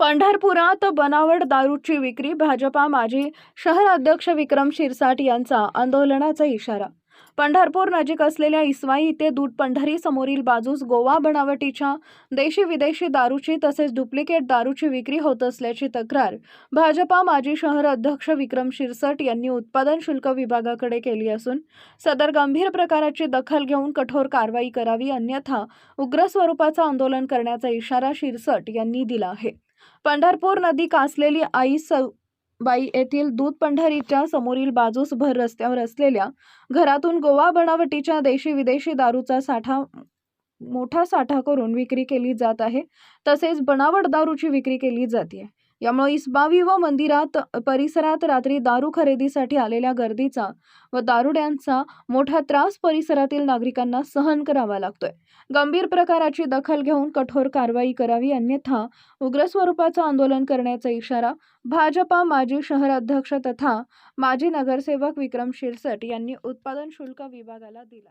पंढरपुरात बनावट दारूची विक्री भाजपा माजी शहर अध्यक्ष विक्रम शिरसाट यांचा आंदोलनाचा इशारा. पंढरपूर नजीक असलेल्या इस्वाई इथे दूध पंढरी समोरील बाजूस गोवा बनावटीच्या देशी विदेशी दारूची तसेच डुप्लिकेट दारूची विक्री होत असल्याची तक्रार भाजपा माजी शहर अध्यक्ष विक्रम शिरसट यांनी उत्पादन शुल्क विभागाकडे केली असून सदर गंभीर प्रकाराची दखल घेऊन कठोर कारवाई करावी अन्यथा उग्र स्वरूपाचं आंदोलन करण्याचा इशारा शिरसट यांनी दिला आहे. पंढरपूर नदी कासलेली आई बाई येथील दूध पंढरीच्या समोरील बाजूस भर रस्त्यावर असलेल्या घरातून गोवा बनावटीच्या देशी विदेशी दारूचा साठा मोठा साठा करून विक्री केली जात आहे. तसेच बनावट दारूची विक्री केली जाते यामुळे इस्बावी व मंदिरात परिसरात रात्री दारू खरेदीसाठी आलेल्या गर्दीचा व दारुड्यांचा मोठा त्रास परिसरातील नागरिकांना सहन करावा लागतोय. गंभीर प्रकाराची दखल घेऊन कठोर कारवाई करावी अन्यथा उग्र स्वरूपाचं आंदोलन करण्याचा इशारा भाजपा माजी शहराध्यक्ष तथा माजी नगरसेवक विक्रम शिरसट यांनी उत्पादन शुल्क विभागाला दिला